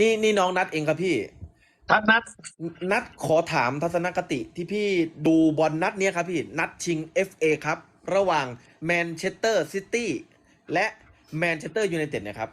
นี่นี่น้องนัดเองครับพี่ ทัดนัดนัดขอถามทัศนคติที่พี่ดูบอลนัดเนี้ยครับพี่ นัดชิง FA ครับ ระหว่างแมนเชสเตอร์ซิตี้และแมนเชสเตอร์ยูไนเต็ดนะครับ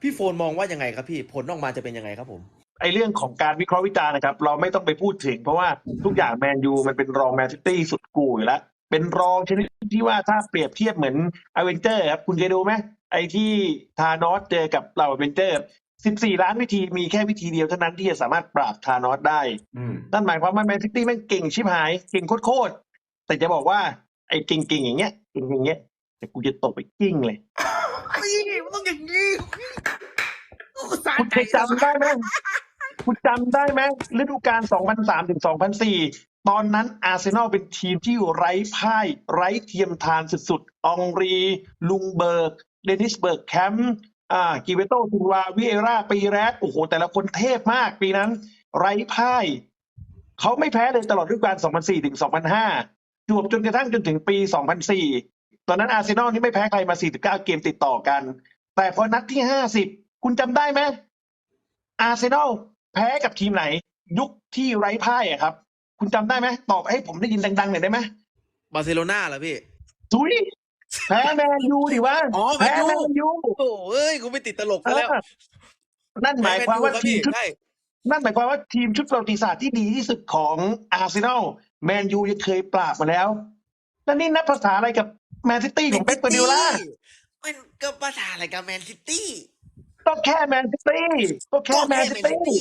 พี่โฟนมองว่ายังไงครับพี่ ผลออกมาจะเป็นยังไงครับผม ไอเรื่องของการวิเคราะห์วิจารณ์นะครับ เราไม่ต้องไปพูดถึง เพราะว่าทุกอย่างแมนยูมันเป็นรองแมนซิตี้สุดกูอยู่แล้ว เป็นรองชนิดที่ว่าถ้าเปรียบเทียบเหมือนอเวนเจอร์ครับคุณเคยดูไหมไอที่ทานอสเจอกับเราอเวนเจอร์ 14 ล้านวิธีมีแค่วิธีเดียวเท่านั้นที่จะสามารถปราบทานอสได้ อืม นั่นหมายความว่าแมนซิตี้แม่งเก่งชิบหาย เก่งโคตรๆแต่จะบอกว่าไอ้เก่งๆอย่างเงี้ยเก่งๆอย่างเงี้ยแต่กูจะตบไปกิ้งเลยนี่มันต้องอย่างนี้สาคุณเคยจำได้ไหมคุณจำได้ไหมฤดูกาล 2003 ถึง 2004 ตอนนั้นอาร์เซนอลเป็นทีมที่ไร้พ่าย ไร้เทียมทานสุดๆองรี ลุงเบิร์ก เดนิสเบิร์กแคมป์ อ่ากิเวโตซินวาวิเอราปีแรกโอ้โห แต่ละคนเทพมากปีนั้น ไร้พ่าย เขาไม่แพ้เลยตลอดฤดูกาล 2004 ถึง 2005 จวบจนกระทั่งจนถึงปี 2004 ตอนนั้นอาร์เซนอลนี่ไม่แพ้ใครมา 49 เกมติดต่อกัน แต่พอนัดที่ 50 คุณจำได้ไหมอาร์เซนอลแพ้กับทีมไหน ยุคที่ไร้พ่ายอะครับ คุณจำได้ไหมตอบให้ผมได้ยินดังๆหน่อยได้ไหมบาร์เซโลนาเหรอพี่ซุย แพ้แมนยูดิวะอ๋อแมแพ้นยู แมนยู โอ้โหเอ้ยกูไม่ติดตลกเอซะอแล้ว นั่นหมายความว่าแนทีมชุดใช่นั่นหมายความว่าทีมชุดประวัติศาสตร์ที่ดีที่สุดของอาร์เซนอลแมนยูยังเคยปราบมาแล้ว แล้วนี่นับภาษาอะไรกับแมนซิตี้ของเป๊ปกวาร์ดิโอลามันก็ภาษาอะไรกับแมนซิตี้ก็แค่แมนซิตี้ก็แค่แมนซิตี้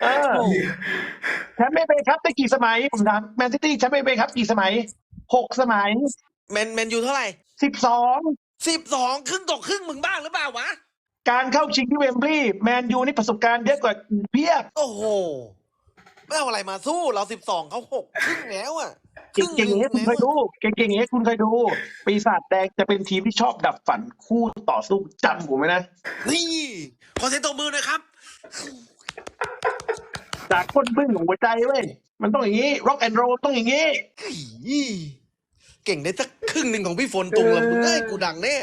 เออแชมป์เอเปครับได้กี่สมัยผมถามแมนซิตี้แชมป์เอเปครับกี่สมัยหกสมัย แมนแมนยูเท่าไหร่สิบสองสิบสองครึ่งต่อครึ่งมึงบ้างหรือเปล่าวะ การเข้าชิงที่เวมบลีย์แมนยูนี่ประสบการณ์เยอะกว่าเพียบโอ้โห ไม่เอาอะไรมาสู้เราสิบสองเขาหกครึ่งแล้วอะคเก่รึ่งๆอย่างนี้ยคุณเคยดูเก่งๆอย่างนี้ยคุณเคยดูปีศาจแดงจะเป็นทีมที่ชอบดับฝันคู่ต่อสู้จำผมไหมนะ นี่ขอเสียงตบมือหน่อยครับ จากก้นบึ้งของหัวใจเว้ยมันต้องอย่างนี้ร็อกแอนด์โรต้องอย่างนี้เฮ้ย เก่งได้สักครึ่งหนึ่งของพี่ฝนตุงละมึงเอ้ยกูดังแน่